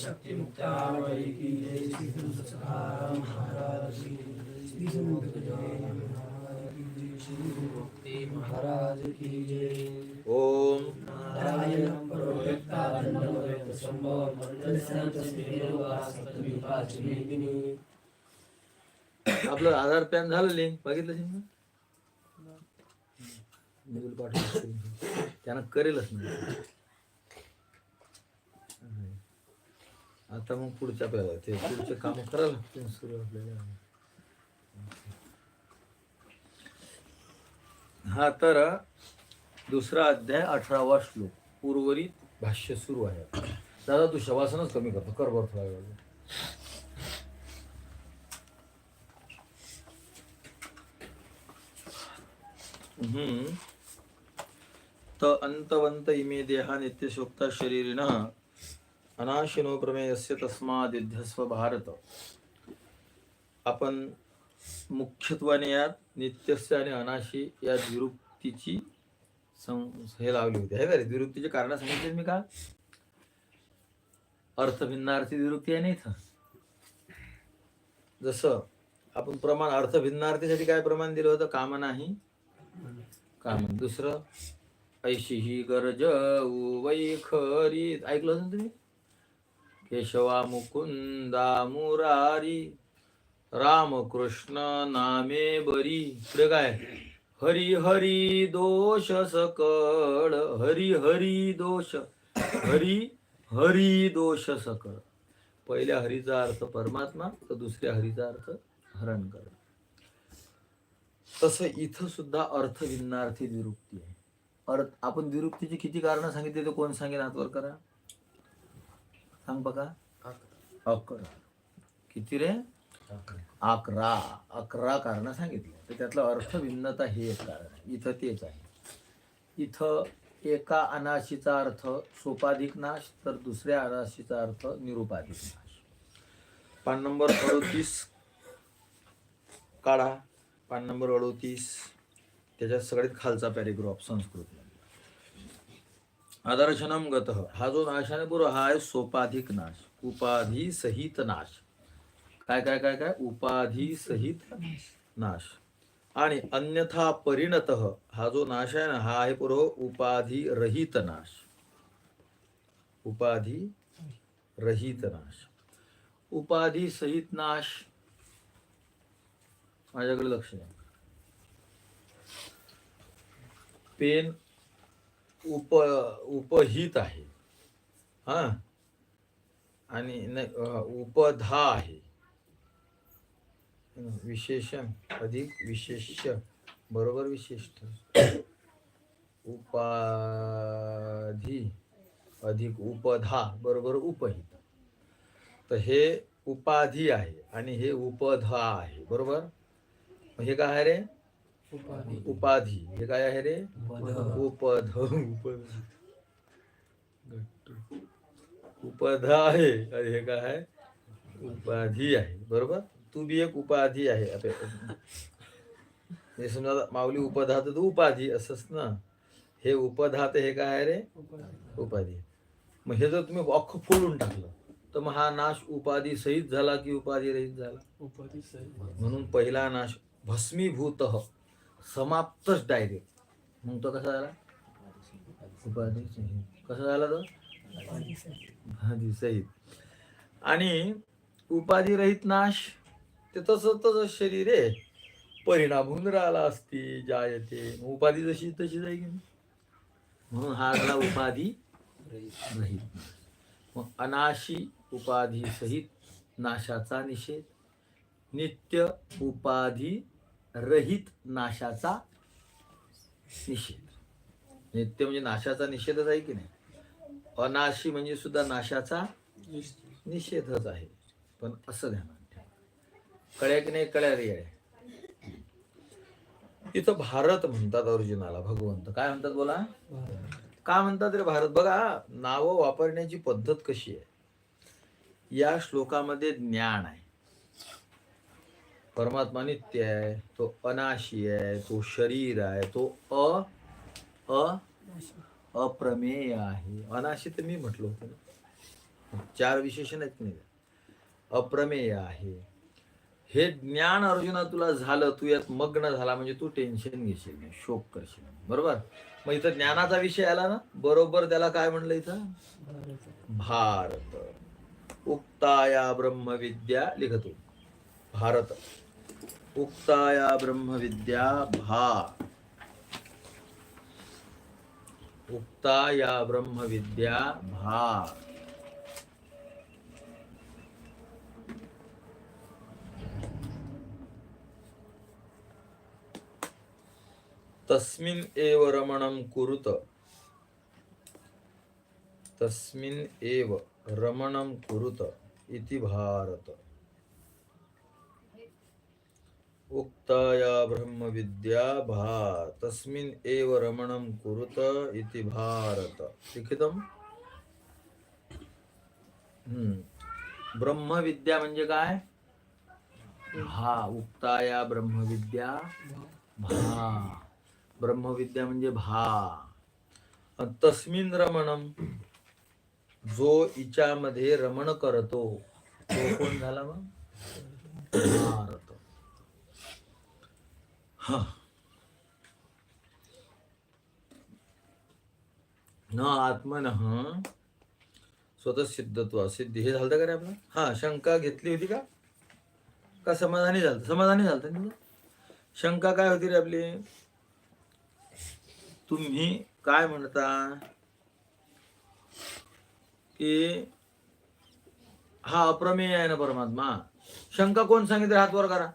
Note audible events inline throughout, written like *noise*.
शक्ति मुक्तावली की जय श्री गुरु सखाराम महाराज की जय श्री समुद्र जय महाराज की जय श्री गुरु मुक्ति महाराज की जय ओम नारायणं परव्यक्तानन्दव्यक्तसम्भवं मण्डलसन्तस्मिदेवासप्तविभाजनेदिनी आपलं आधार पॅन झालं लिंक बघितलं तुला पाठवलं. त्यानं करेलच नाही आता मग पुढच्या आपल्याला ते पुढचे काम करायला लागतील सुरू आपल्याला. हा तर दुसरा अध्याय अठरावा श्लोक. उर्वरित भाष्य सुरू आहे. दादा तू शवासनच कमी करतो. कर बरं थोडा वेळ. हम्म. त अंतवंत इमे देहा नित्यशोक्ता शरीरिण अनाशिनो प्रमेयस्य तस्मादिध्यस्व भारत। आपण मुख्यत्वाने यात नित्यस्य आणि अनाशी या द्विरुक्तीची सं- हे लावली होती. हे का द्विरुक्तीचे कारण सांगितले मी का? अर्थभिन्नार्थी द्विरुक्ती आहे ना इथं? जसं आपण प्रमाण अर्थभिन्नार्थीसाठी काय प्रमाण दिलं होतं? काम नाही. काम दुसरं ऐशी ही गरज वै खरी. ऐकलं होतं तुम्ही? केशवा मुकुंदा मुरारी रामकृष्ण नामे बरी. पुढे काय? हरी हरी दोष सकळ हरी हरी दोष हरी हरी दोष सकळ. पहिल्या हरीचा अर्थ परमात्मा तर दुसऱ्या हरीचा अर्थ हरण कर तसं इथं सुद्धा अर्थ भिन्नार्थी द्विरुक्ती आहे. अर्थ आपण द्विरुक्तीची किती कारणं सांगितली ते कोण सांगेल? आतवर करा. सांग बघा. अकरा. किती रे? अकरा. अकरा. कारण सांगितले. तर त्यातलं अर्थ भिन्नता हे एक कारण आहे. इथं तेच आहे. इथं एका अनाशीचा अर्थ सोपाधिक नाश तर दुसऱ्या अनाशीचा अर्थ निरुपाधिक नाश. पान नंबर अडोतीस. काढा. पान नंबर अडोतीस. त्याच्यात सगळ्यात खालचा पॅरेग्राफ संस्कृत आदर्शनम गत। हा जो नाश आहे बरोबर हा आहे सोपाधिक नाश. उपाधी सहित नाश. काय काय काय काय? उपाधी सहित नाश. आणि अन्यथा परिणत हा जो नाश आहे ना हा आहे बरोबर उपाधी रहित नाश. उपाधी रहित नाश. उपाधी सहित नाश. माझ्याकडे लक्ष द्या. पेन उप उपहित आहे. हा? आणि नाही, उपधा आहे. विशेषण अधिक विशेष्य बरोबर विशिष्ट. उपाधी अधिक उपधा बरोबर उपहित. तर हे उपाधी आहे आणि हे उपधा आहे बरोबर? हे काय आहे रे? उपाधि. उपाधी. हे काय आहे रे? उपध. उपध. उपध. उपध आहे. हे काय आहे? उपाधी आहे. बरोबर? तू बी एक उपाधी आहे. आपल्या हे समजा माऊली उपधा तर तू उपाधी असंच ना. हे उपधा तर हे काय आहे रे? उपाधी. मग हे जर तुम्ही अख्खं फोडून टाकलं तर मग हा नाश उपाधी सहित झाला की उपाधी रहित झाला? उपाधि सही म्हणून पहिला नाश भस्मीभूत. समाप्तच डायरेक्ट मग तो कसा झाला? उपाधी कसा झाला तो? उपाधी सहित. आणि उपाधिरहित नाश ते तसं तसं शरीर आहे. परिणाम होऊन राहिला असती जायते उपाधी जशी तशी जाईल म्हणून हा झाला उपाधी रहित मग अनाशी उपाधी सहित नाशाचा निषेध. नित्य उपाधी रहित नाशाचा निषेध. नित्य म्हणजे नाशाचा निषेधच आहे की नाही? अनाशी म्हणजे सुद्धा नाशाचा निषेधच आहे. पण असं ध्यानात ठेवा. कळ्या की नाही? कळ्या रे. आहे इथं भारत म्हणतात अर्जुनाला भगवंत. काय म्हणतात बोला? का म्हणतात रे भारत? बघा नावं वापरण्याची पद्धत कशी आहे? या श्लोकामध्ये ज्ञान आहे. परमात्मा नित्य आहे तो अनाशी आहे तो शरीर आहे तो अ अ अप्रमेय आहे. अनाशी तर मी म्हटलो होतो ना. चार विशेषण आहेत नाही? अप्रमेय आहे. हे ज्ञान अर्जुना तुला झालं तू यात मग्न झाला म्हणजे तू टेन्शन घेशील नाही शोक करशील बरोबर? मग इथं ज्ञानाचा विषय आला ना बरोबर त्याला काय म्हणलं इथं? भारत. उक्ताया ब्रह्मविद्या लिखतो. भारत. उक्ताया ब्रह्मविद्या भा। उक्ताया ब्रह्मविद्या भा। तस्मिन् एव रमणं कुरुत। तस्मिन् एव रमणं कुरुत इति भारत। उक्ताया ब्रह्मविद्या भा तस्मिन् एव रमणं कुरुत इति भारत। लिखितम् ब्रह्मविद्या म्हणजे काय? भा उक्ताया ब्रह्मविद्या भा। ब्रह्मविद्या म्हणजे भा। तस्मिन रमणम जो इच्यामध्ये रमण करतो तो कोण झाला मग? भारत. न आत्मन स्वतः सिद्धत्व. सिद्धी हे झालं का रे आपलं? हा शंका घेतली होती का? का समाधानी झालं समाधानी झालं शंका काय होती रे आपली? तुम्ही काय म्हणता? की हा अप्रमेय आहे ना परमात्मा. शंका कोण सांगितलं? हात वर करा.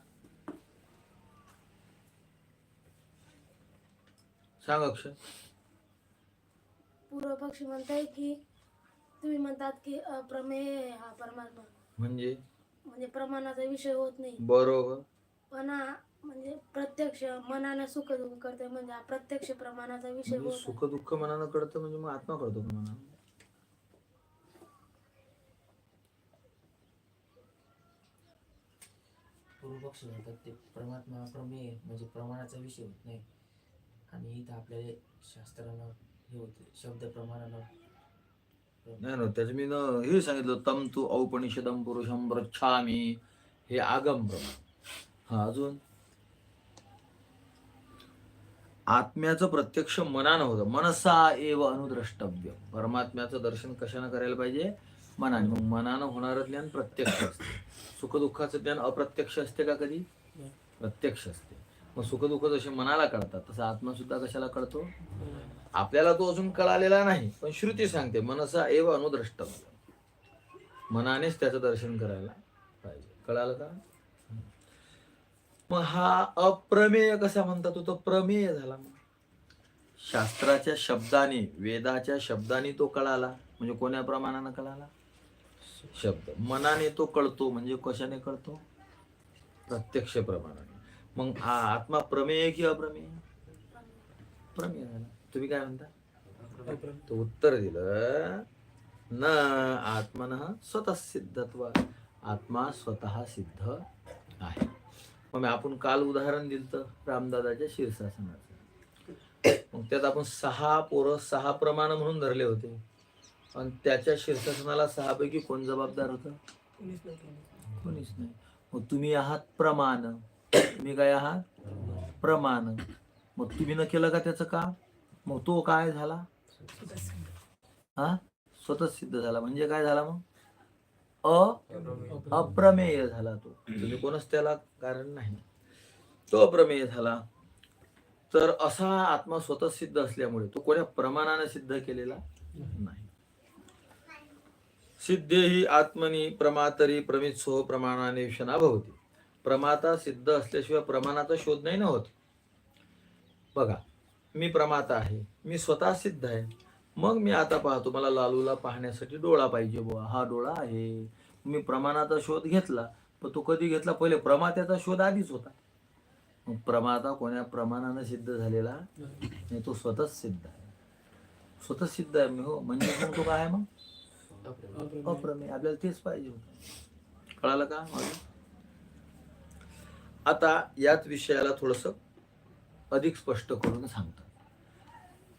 सांग अक्षय. पूर्व पक्षी म्हणताय की तुम्ही म्हणतात की अप्रमेय आहे हा परमात्मा. म्हणजे? म्हणजे प्रमाणाचा विषय होत नाही. बरोबर. पण हा म्हणजे प्रत्यक्ष मनाने सुख दुःख करते म्हणजे हा प्रत्यक्ष प्रमाणाचा विषय म्हणजे होत सुख दुःख मनानं कळतं म्हणजे मग आत्मा कळतो का मनानं? पूर्वपक्ष म्हणतात ते परमात्मा प्रमेय म्हणजे प्रमाणाचा विषय होत नाही. आणि इथं आपल्याला शास्त्रानं हे होते शब्द प्रमाणानं. नाही ना त्याचं मी न हे सांगितलं तम तू औपनिषदम पुरुषम प्रच्छामी हे आगम प्रमाण हा अजून? आत्म्याचं प्रत्यक्ष मनानं होतं. मनसा एव अनुद्रष्टव्य. परमात्म्याचं दर्शन कशानं करायला पाहिजे? मनाने. मग मनानं होणारं ज्ञान प्रत्यक्ष असते. सुखदुःखाचं ज्ञान अप्रत्यक्ष असते का कधी? प्रत्यक्ष असते. मग सुखदुःख जसे मनाला कळतात तसं आत्मा सुद्धा कशाला कळतो? आपल्याला तो अजून कळालेला नाही पण श्रुती सांगते मनसा एव अनुद्रष्ट मनानेच त्याचं दर्शन करायला पाहिजे. कळालं का? मग हा अप्रमेय कसा म्हणतात? तो तो प्रमेय झाला मग. शास्त्राच्या शब्दाने वेदाच्या शब्दाने तो कळाला. म्हणजे कोण्या प्रमाणानं कळाला? शब्द. मनाने तो कळतो म्हणजे कशाने कळतो? प्रत्यक्ष प्रमाणाने. मग हा आत्मा प्रमेय की अप्रमेय प्रमेय झाला. तुम्ही काय म्हणता? तो उत्तर दिलं. न आत्मन स्वतः सिद्धत्व. आत्मा स्वतः सिद्ध आहे. मग मी आपण काल उदाहरण दिलं रामदादाच्या शीर्षासनाचं. मग त्यात आपण सहा पोरं सहा प्रमाण म्हणून धरले होते. आणि त्याच्या शीर्षासनाला सहा पैकी कोण जबाबदार होतं? कोणीच नाही. मग तुम्ही आहात प्रमाण. तुम्ही काय आहात प्रमाण. मग तुम्ही न केलं का त्याचं काम? मग तो काय झाला? हा? स्वतः सिद्ध झाला. म्हणजे काय झाला मग? अ अप्रमेय झाला तो. तुम्ही कोणच त्याला कारण नाही. तो अप्रमेय झाला. तर असा आत्मा स्वतः सिद्ध असल्यामुळे तो कोण्या प्रमाणाने सिद्ध केलेला नाही. सिद्धे ही आत्मनी प्रमातरी प्रमित सोह प्रमाणाने विषणा भवती. प्रमाता सिद्ध असल्याशिवाय प्रमाणाचा शोध नाही ना होत. बघा मी प्रमाता आहे मी स्वतः सिद्ध आहे. मग मी आता पाहतो मला लालूला पाहण्यासाठी डोळा पाहिजे बुवा. हा डोळा आहे. मी प्रमाणाचा शोध घेतला पण तो कधी घेतला? पहिले प्रमात्याचा शोध आधीच होता. मग प्रमाता कोण्या प्रमाणानं सिद्ध झालेला? नाही तो स्वतःच सिद्ध आहे. स्वतः सिद्ध आहे मी हो. म्हणजे मग तो काय आहे मग? अप्रमेय. आपल्याला तेच पाहिजे होतं. कळालं का? माझं? आता याच विषयाला थोडस अधिक स्पष्ट करून सांगतात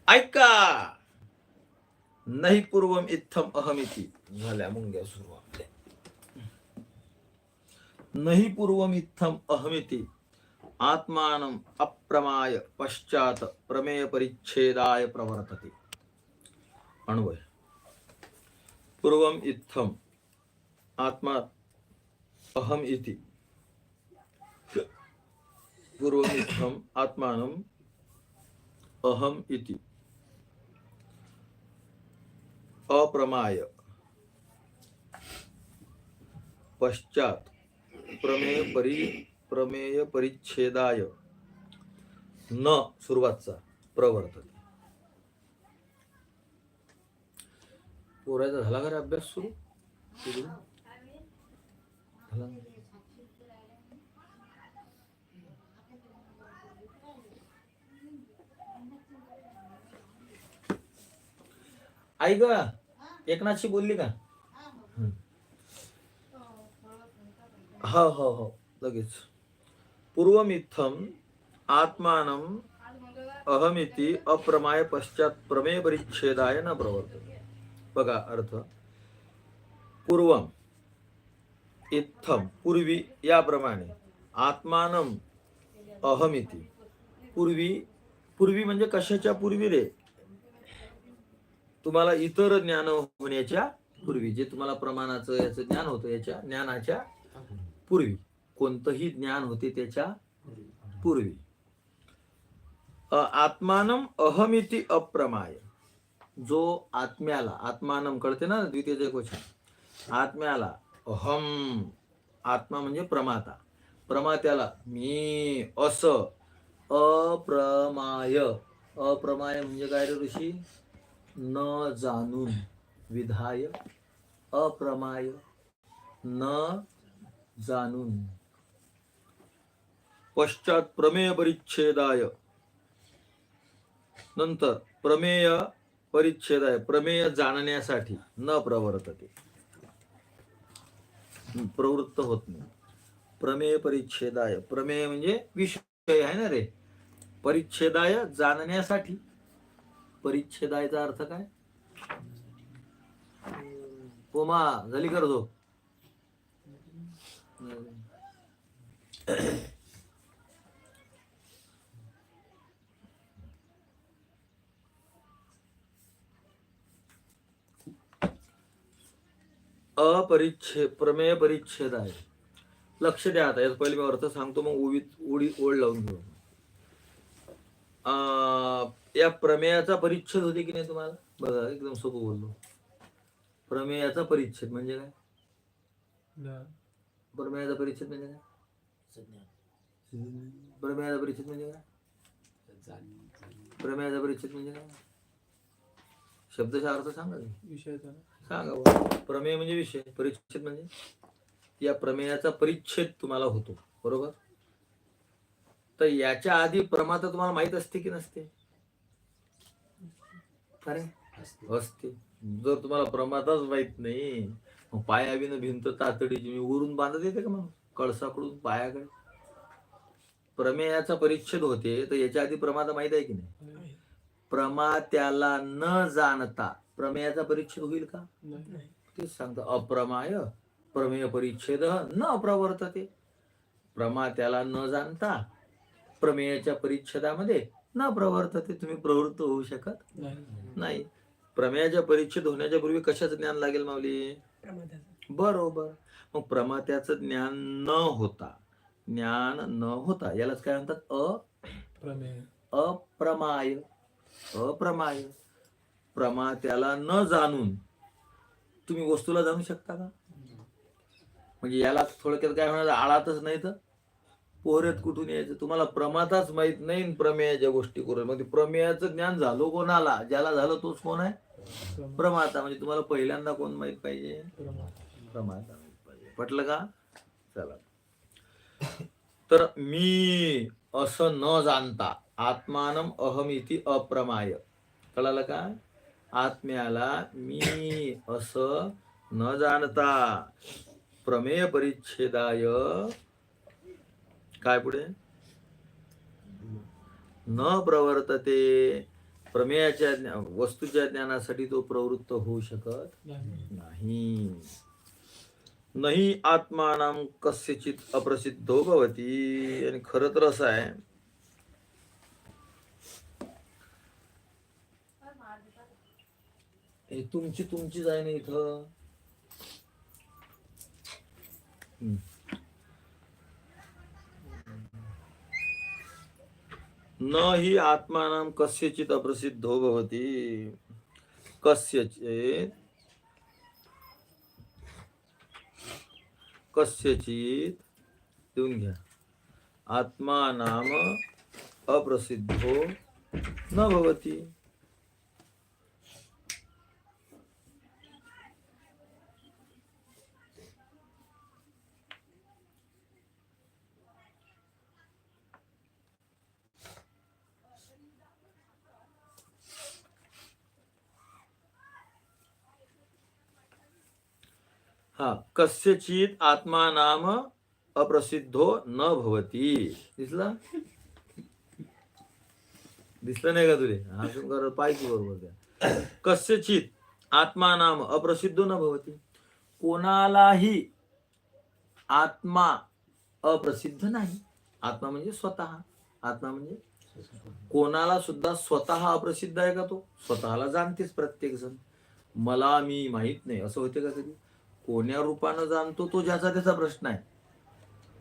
ऐका! नाही पूर्वम इत्थम अहमिती झाल्या मुंग्या सुरू आपल्या. नाही पूर्वम इत्थम अहमिति आत्मान अप्रमाय पश्चात प्रमेय परिच्छेदाय प्रवर्तते. अन्वय पूर्वम इत्थम आत्मा अहम इति. पूर्वम इत्थम आत्मानम अहम इति। अप्रमाय। पश्चात प्रमेय परि प्रमेय परिच्छेदाय। न सुरुवातचा प्रवर्तते। पोराचा झाला का रे अभ्यास सुरू? सुरू? झाला आई ग एकनाथशी बोलली का? हो. हो हो लगेच. पूर्वमिथम आत्मान अहमिती अप्रमाय पश्चात प्रमेय परिच्छेदाय न प्रवर्त बघा अर्थ. पूर्वम इत्थम पूर्वी याप्रमाणे आत्मानम अहमिती. पूर्वी पूर्वी म्हणजे कशाच्या पूर्वी रे? तुम्हाला इतर ज्ञान होण्याच्या पूर्वी जे तुम्हाला प्रमाणाचं याचं ज्ञान होतं याच्या ज्ञानाच्या पूर्वी. कोणतंही ज्ञान होते त्याच्या पूर्वी. आत्मानम अहमिती अप्रमाय. जो आत्म्याला आत्मानम कळते ना द्वितीय क्वेश्चन? आत्म्याला अहम आत्मा म्हणजे प्रमाता. प्रमात्याला मी अस अप्रमाय. अप्रमाय म्हणजे काय रे ऋषी? न जाणून विधाय अप्रमाय न जाणून पश्चात प्रमेय परिच्छेदाय। नंतर प्रमेय परिच्छेदाय प्रमेय जाणण्यासाठी न प्रवर्तते। प्रवृत्त होत नाही। प्रमेय परिच्छेदाय प्रमेय म्हणजे विषय आहे ना रे? परिच्छेदाय जाणण्यासाठी परिच्छेदायचा अर्थ काय? पोमा झाली कर झोप प्रमेय परिच्छेद आहे लक्ष द्या आता यात पहिले मी अर्थ सांगतो मग ओवीत ओढी ओढ लावून घेऊ. अं, या प्रमेयाचा परिच्छेद होते की नाही तुम्हाला? बघा एकदम सोपं बोललो. प्रमेयाचा परिच्छेद म्हणजे काय? प्रमेयाचा परिच्छेद म्हणजे काय? प्रमेयाचा परिच्छेद म्हणजे काय? प्रमेयाचा परिच्छेद म्हणजे काय? शब्दचा अर्थ सांगा की. सांगा. प्रमेय म्हणजे विषय परिच्छेद म्हणजे? या प्रमेयाचा परिच्छेद तुम्हाला होतो बरोबर? तर याच्या आधी प्रमाता तुम्हाला माहीत असते की नसते? अरे. असते. जर तुम्हाला प्रमाताच माहीत नाही मग पायाविन भिंत तातडीची मी वरून बांधत येते का मग? कळसाकडून पायाकडे. प्रमेयाचा परिच्छेद होते तर याच्या आधी प्रमाता माहीत आहे की नाही? प्रमात्याला न जाणता प्रमेयाचा परिच्छेद होईल का? तेच सांगतो. अप्रमाय प्रमेय परिच्छेद न प्रवर्तते. प्रमात्याला न जाणता प्रमेयाच्या परिच्छेदामध्ये न प्रवर्तते तुम्ही प्रवृत्त होऊ शकत नाही. प्रमेयाच्या परिच्छेद होण्याच्या पूर्वी कशाचं ज्ञान लागेल माऊली? बरोबर. मग प्रमात्याचं ज्ञान न होता ज्ञान न होता यालाच काय म्हणतात? अ अप्रमाय. अप्रमाय. प्रमात्याला न जाणून तुम्ही वस्तूला जाणू शकता का? म्हणजे याला थोडक्यात काय होणार आळातच नाही तर? पोहऱ्यात कुठून यायचं? तुम्हाला प्रमाताच माहीत नाही प्रमेयाच्या गोष्टी करून. मग प्रमेयाचं ज्ञान झालं कोणाला? ज्याला झालं तोच कोण आहे? प्रमाता. म्हणजे तुम्हाला पहिल्यांदा कोण माहीत पाहिजे? प्रमाता पाहिजे. पटलं का? चला. तर मी असं न जाणता आत्मानम अहमिती अप्रमाय. कळालं का? आत्म्याला मी असं न जाणता प्रमेय परिच्छेदाय काय पुढे? न प्रवर्तते प्रमेयाच्या ज्ञा- वस्तूच्या ज्ञानासाठी तो प्रवृत्त होऊ शकत नाही. नाही आत्मानाम कस्यचित अप्रसिद्धो भवती. आणि खरं तर असं आहे हे तुमची तुमचीच आहे ना इथं? न हि आत्मानाम कस्यचित अप्रसिद्धो भवती। कस्यचित। कस्यचित। देऊन घ्या। आत्मा नाम अप्रसिद्धो न भवती। हा कस्यचित आत्मा नाम अप्रसिद्धो न भवती. दिसला? दिसलं नाही का तुले? हा कर पाहिजे बरोबर त्या कस्यचित आत्मा नाम अप्रसिद्धो न भवती. कोणालाही आत्मा अप्रसिद्ध नाही. आत्मा म्हणजे स्वतः. आत्मा म्हणजे कोणाला सुद्धा स्वतः अप्रसिद्ध आहे का तो? स्वतःला जाणतेच प्रत्येक जण मला मी माहीत नाही. असं होते का कधी? कोण्या रूपानं जाणतो तो ज्याचा त्याचा प्रश्न आहे.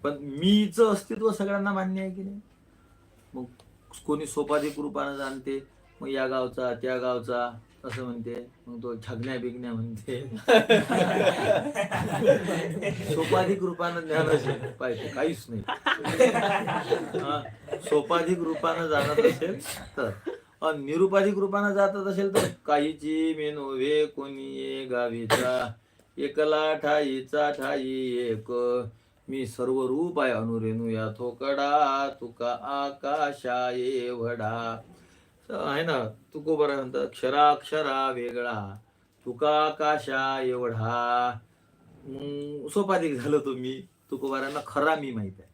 पण मीच अस्तित्व सगळ्यांना मान्य आहे की नाही? मग कोणी सोपाधिक रूपानं जाणते मग या गावचा त्या गावचा असं म्हणते मग तो छगण्या बिगण्या म्हणते. सोपाधिक रूपानं ज्ञान असेल पाहिजे काहीच नाही. हा, सोपाधिक रूपानं जाणत असेल तर. निरुपाधिक रूपानं जात असेल तर काहीची मेनोवे कोणी गावीचा? एकला ठाईचा ठाई एक. मी सर्व रूप आहे अनुरेणू या थोकडा तुका आकाशा एवढा आहे ना? तुकोबरा म्हणतात क्षराक्षरा वेगळा तुका आकाशा एवढा मग सोपाधिक झालं तो मी. तुकोबारांना खरा मी माहीत आहे.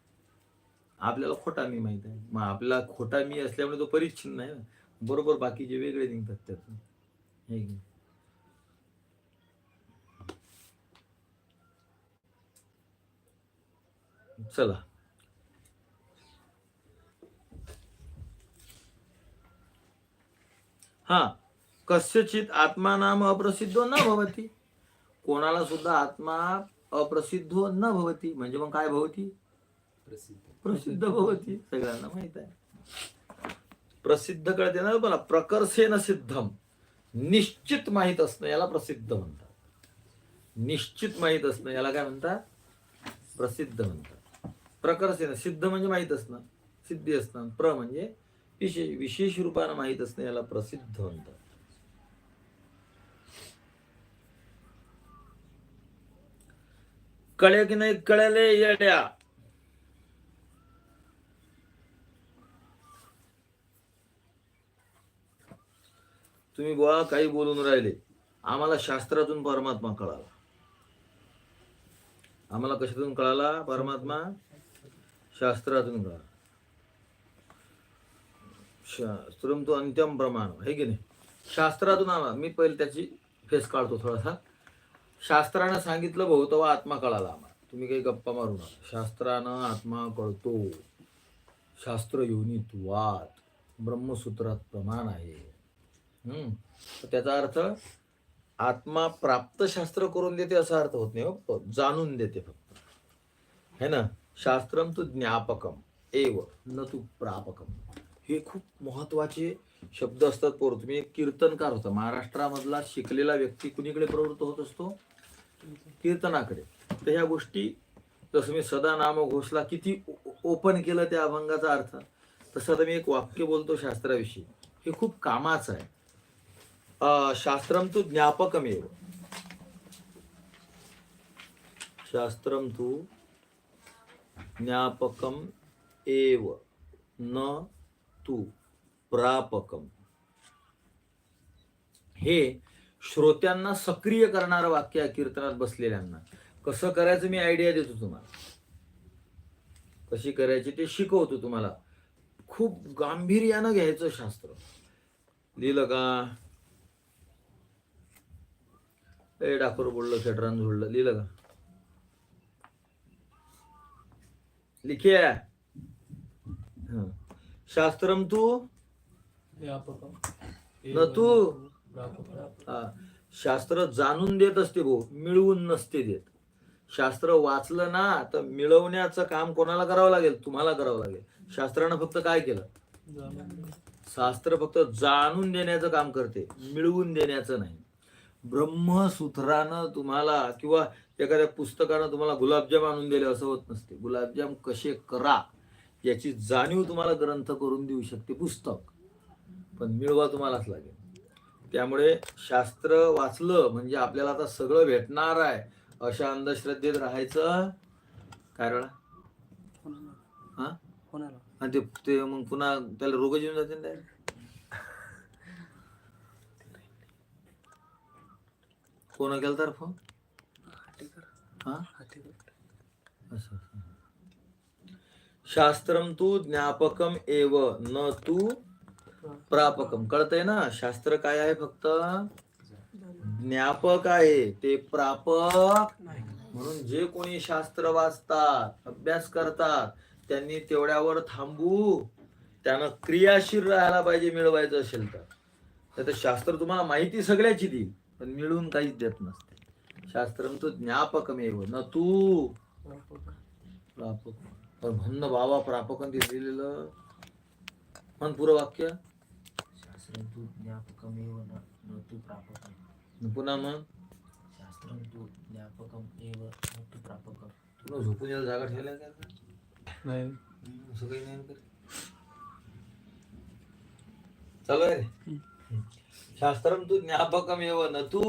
आपल्याला खोटा मी माहीत आहे. मग आपला खोटा मी असल्यामुळे तो परिच्छिन्न आहे ना? बरोबर बाकीचे वेगळे निघतात त्यातून हे की नाही? चला. हा कस्यचित आत्मा नाम अप्रसिद्धो न भवती. कोणाला सुद्धा आत्मा अप्रसिद्धो न भवती. म्हणजे मग काय भवती? प्रसिद्ध. भवती. सगळ्यांना माहीत आहे. प्रसिद्ध कळते ना बोला प्रकर्षेन सिद्धम निश्चित माहीत असणं याला प्रसिद्ध म्हणतात. निश्चित माहीत असणं याला काय म्हणतात? प्रसिद्ध म्हणतात. प्रकर्षेन सिद्ध म्हणजे माहीत असणं. सिद्धी असणं. प्र म्हणजे विशेष विशेष रूपानं माहीत असणं याला प्रसिद्ध म्हणतात. कळ्या की नाही? कळले येड्या. तुम्ही बुवा काही बोलून राहिले. आम्हाला शास्त्रातून परमात्मा कळाला. आम्हाला कशातून कळाला? परमात्मा शास्त्रातून कळाला शास्त्रम तो अंत्यम प्रमाण आहे की नाही? शास्त्रातून आम्हाला मी पहिले त्याची फेस काढतो थोडासा. शास्त्रानं सांगितलं बहुतवा आत्मा कळाला आम्हाला. तुम्ही काही गप्पा मारू नका. शास्त्रानं आत्मा कळतो. शास्त्र योनित्वात ब्रह्मसूत्रात प्रमाण आहे. त्याचा अर्थ आत्मा प्राप्त शास्त्र करून देते असा अर्थ होत नाही हो. जाणून देते फक्त. है ना? शास्त्रम तू ज्ञापकम एव न तू प्रापकम. हे खूप महत्त्वाचे शब्द असतात पोर. तुम्ही एक कीर्तनकार होता. महाराष्ट्रामधला शिकलेला व्यक्ती कुणीकडे प्रवृत्त होत असतो? कीर्तनाकडे. तर ह्या गोष्टी जसं मी सदा नाम घोषला किती ओपन केलं त्या अभंगाचा अर्थ तसं आता मी एक वाक्य बोलतो शास्त्राविषयी. हे खूप कामाचं आहे. शास्त्रम तू ज्ञापकमेव. शास्त्रम तू ज्ञापकम एव। न तू प्रापकम। हे श्रोत्यांना सक्रिय करणारं वाक्य आहे कीर्तनात बसलेल्यांना कसं करायचं मी आयडिया देतो तुम्हाला. कशी करायची ते शिकवतो तुम्हाला. खूप गांभीर्यानं घ्यायचं शास्त्र. लिहिलं का? ए डाकोर बोललं खेटरान जोडलं लिहिलं का? लिखे हं. शास्त्रम तू? न तू? हा. शास्त्र जाणून देत असते भाऊ मिळवून नसते देत. शास्त्र वाचलं ना तर मिळवण्याचं काम कोणाला करावं लागेल? तुम्हाला करावं लागेल. शास्त्रानं फक्त काय केलं? शास्त्र फक्त जाणून देण्याचं काम करते मिळवून देण्याचं नाही. ब्रह्मसूत्रानं तुम्हाला किंवा एखाद्या पुस्तकानं तुम्हाला गुलाबजाम आणून दिले असं होत नसते. गुलाबजाम कसे करा याची जाणीव तुम्हाला ग्रंथ करून देऊ शकते पुस्तक. पण मिळवा तुम्हालाच लागेल. त्यामुळे शास्त्र वाचलं म्हणजे आपल्याला आता सगळं भेटणार आहे अशा अंधश्रद्धेत राहायचं. काय हा? आणि ते ते मग पुन्हा त्याला रोग येऊन जाते. कोण केलं तर फोन. शास्त्रम तू ज्ञापकम एव न तू प्रापकम. कळतंय ना? शास्त्र काय आहे फक्त? ज्ञापक आहे ते प्रापक म्हणून जे कोणी शास्त्र वाचतात अभ्यास करतात त्यांनी तेवढ्यावर थांबू. त्यानं क्रियाशील राहायला पाहिजे मिळवायचं असेल तर. नाही तर शास्त्र तुम्हाला माहिती सगळ्याची देईल पण मिळवून काहीच देत नसते. शास्त्र तो ज्ञापकमेव न तू प्रापक. पण म्हणणं बाबा प्रापकन ते दिलेलं. म्हण पुरं वाक्य शास्त्रं तु ज्ञापकमेव न न तु प्रापकम्. पुन्हा मग शास्त्रं तु ज्ञापकम् एव न तु प्रापकम्. तुला झोपून यायला जागा ठेवल्या का? नाही. असं काही नाही. चालू आहे रे. शास्त्रम तू ज्ञापकमेव न तू.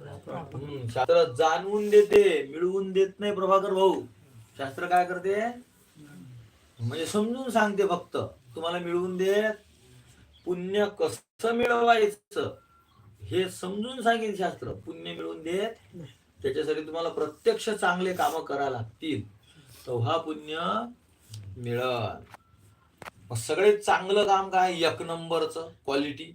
हम्म, शास्त्र जाणवून देते मिळवून देत नाही प्रभाकर भाऊ. शास्त्र काय करते? म्हणजे समजून सांगते फक्त. तुम्हाला मिळवून देत पुण्य कसं मिळवायचं हे समजून सांगेल शास्त्र. पुण्य मिळवून देत त्याच्यासाठी तुम्हाला प्रत्यक्ष चांगले कामं करायला लागतील. तेव्हा पुण्य मिळल. मग सगळ्यात चांगलं काम काय? एक नंबरचं क्वालिटी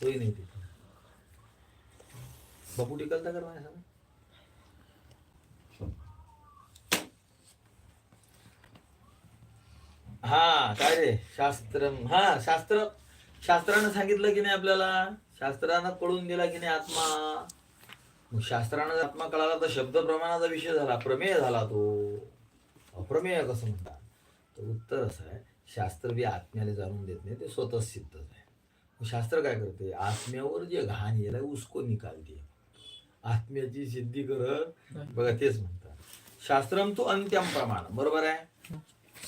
तोही नाही टिकला बापू टिकलता का माझ्या हा काय रे? शास्त्र हा शास्त्र शास्त्रानं सांगितलं की नाही आपल्याला? शास्त्रानं कळून दिला की नाही आत्मा? मग शास्त्रानं जर आत्मा कळाला तर शब्द प्रमाणाचा विषय झाला प्रमेय झाला तो. अप्रमेय कसं म्हणतात? तर उत्तर असं आहे शास्त्र बी आत्म्याला जाणून देत नाही ते स्वतः सिद्धच आहे शास्त्र काय करते? आत्म्यावर जे घाण येईल उसको निकालते. आत्म्याची सिद्धी करत बघा तेच म्हणतात. शास्त्रम तो अंत्यम प्रमाण. बरोबर आहे?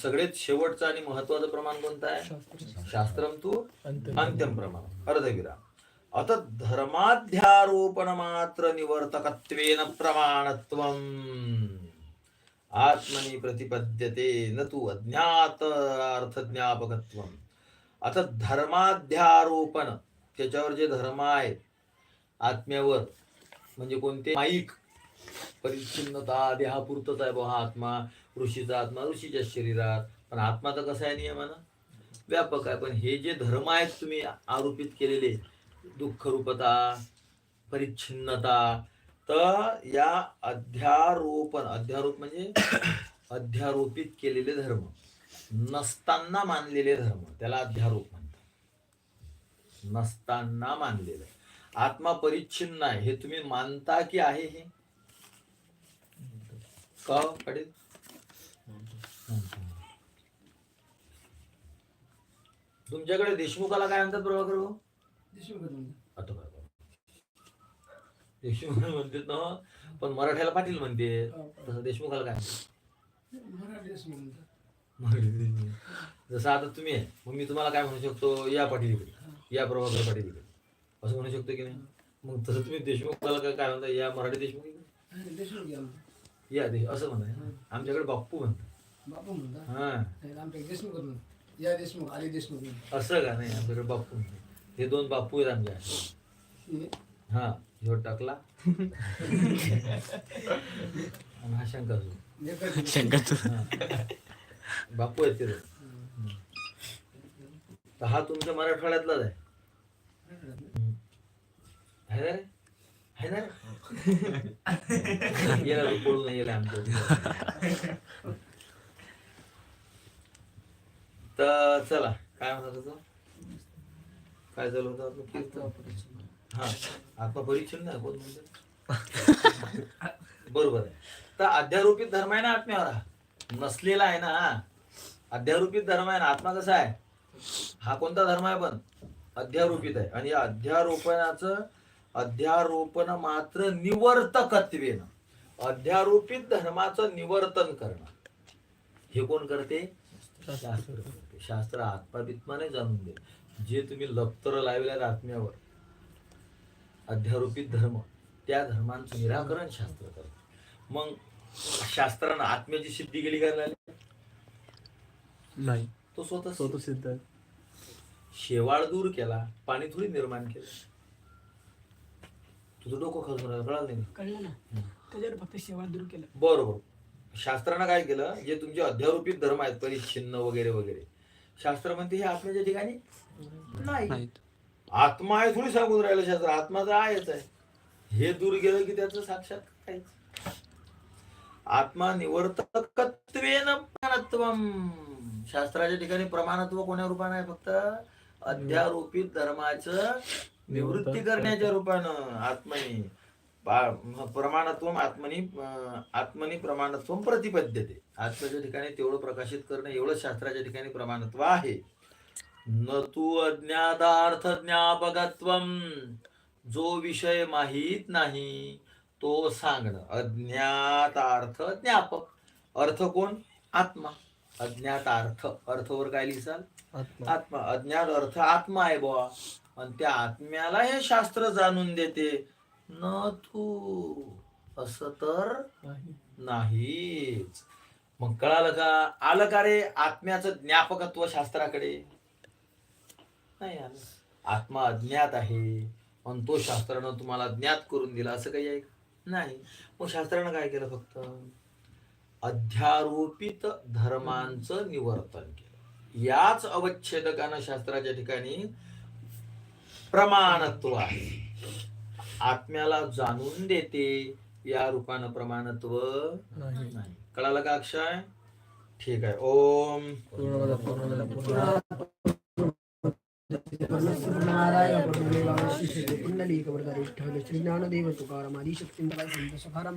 सगळ्यात शेवटचं आणि महत्वाचं प्रमाण कोणतं आहे? शास्त्रम तू अंत्यम. प्रमाण. अर्धविराम अत धर्माध्यारोपण मात्र निवर्तकत्वेन प्रमाणत्वम. आत्मनि प्रतिपद्यते न तू अज्ञात अर्थ ज्ञापकत्वम आता धर्माध्यारोपण त्याच्यावर जे धर्म आहेत आत्म्यावर म्हणजे कोणते माईक परिच्छिन्नता देहापुरतच आहे बा हा आत्मा ऋषीचा आत्मा ऋषीच्या शरीरात. पण आत्मा तर कसा आहे नियमानं? व्यापक आहे. पण हे जे धर्म आहेत तुम्ही आरोपित केलेले दुःखरूपता परिच्छिन्नता तर या अध्यारोपण अध्यारोप म्हणजे अध्यारोपित केलेले धर्म. नसताना मानलेले धर्म त्याला अध्यारोप म्हणतात. नसताना मानलेलं. आत्मा परिच्छिन्न आहे हे तुम्ही मानता की आहे हे? का हो, तुमच्याकडे देशमुखाला काय म्हणतात प्रभाकर भाऊ? देशमुख म्हणतात. ना पण मराठ्याला पाटील म्हणते. तसं देशमुखाला काय देशमुख. जसं आता तुम्ही आहे मग मी तुम्हाला काय म्हणू शकतो या पाटील इकडे या प्रभाकर पाटील इकडे असं म्हणू शकतो की नाही? मग तसं तुम्ही देशमुखाला काय काय म्हणता? या मराठी देशमुख इकडे? या दे असं म्हणताय आमच्याकडे बाप्पू म्हणतात बापू म्हणता? हा. नाही, आमच्या देशमुख म्हणतात या देशमुख आली देशमुख. असं का नाही? आमच्याकडे बाप्पू म्हणतात हे दोन बाप्पू आहेत आमच्या. हे? हा ह्यो टाकला. आणि हा एकच हा. बापू आहेत तिथं. तर हा तुमच्या मराठवाड्यातलाच आहे. ना आहे ना पळून *laughs* आमच्या तर चला काय म्हणत होतं काय झालं होतं आपलं? कीर्तन? हा आत्मपरीक्षण नाही बोल म्हणतं बरोबर आहे. तर अध्यारोपित धर्म आहे ना आत्म्यावर? हा. नसलेला आहे ना अध्यारोपित धर्म आहे ना आत्मा कसा आहे? हा कोणता धर्म आहे पण? अध्यारोपित आहे. आणि या अध्यारोपणाचं अध्यारोपण मात्र निवर्तकत्वेनं. अध्यारोपित धर्माचं निवर्तन करणं. हे कोण करते? शास्त्र करते. शास्त्र आत्मावित्माने जाणून दे जे तुम्ही लप्तर लावलेल्या आत्म्यावर अध्यारोपित धर्म त्या धर्मांचं निराकरण शास्त्र करते. मग शास्त्रानं आत्म्याची सिद्धी केली का नाही? नाही. तो स्वतः स्वतः सिद्ध. आहे. शेवाळ दूर केला पाणी थोडी निर्माण केलं. तुझं डोकं राहिलं कळालं नाही? कळलं ना? त्याच्यावर फक्त शेवा दूर केलं. बरोबर. शास्त्रानं काय केलं? जे तुमचे अध्यारोपित धर्म आहेत परिच्छिन्न वगैरे वगैरे. शास्त्र म्हणते हे आत्म्याच्या ठिकाणी नाही. नाहीत. आत्मा आहे थोडी सांगून राहिलं शास्त्र. आत्मा तर आहेच आहे. हे दूर गेलं की त्याचं साक्षात काहीच. आत्मा निवर्तकत्वेन प्रमाणत्वम शास्त्राच्या ठिकाणी प्रमाणत्व कोण्या रूपाने आहे फक्त? अध्यारोपित धर्माचं निवृत्ती करण्याच्या रूपानं. आत्मनी प्रमाणत्व आत्मनी आत्मनी प्रमाणत्व प्रतिपद्यते. आत्म्याच्या ठिकाणी तेवढं प्रकाशित करणं एवढं शास्त्राच्या ठिकाणी प्रमाणत्व आहे. न तू अज्ञातार्थ ज्ञापकत्वम जो विषय माहीत नाही तो सांगणं. अज्ञात अर्थ ज्ञापक. अर्थ कोण? आत्मा. अज्ञात अर्थ अर्थवर काय लिहिसाल? आत्मा. अज्ञात अर्थ आत्मा आहे बुवा. आणि त्या आत्म्याला हे शास्त्र जाणून देते. न तू. असं तर नाही. नाहीच. मग कळालं का? आलं का रे आत्म्याचं ज्ञापकत्व शास्त्राकडे? नाही आलं. आत्मा अज्ञात आहे. आणि तो शास्त्रानं तुम्हाला ज्ञात करून दिला. असं काही आहे का? नाही. मग शास्त्रानं काय केलं फक्त? अध्यारोपित धर्मांचं निवर्तन केलं. याच अवच्छेदकानं शास्त्राच्या ठिकाणी प्रमाणत्व आहे. आत्म्याला जाणून देते या रूपानं प्रमाणत्व नाही. नाही. कळालं का अक्षय? ठीक आहे. ओम. ज्ञानदेव तुकाराम आदी शक्ती सखाराम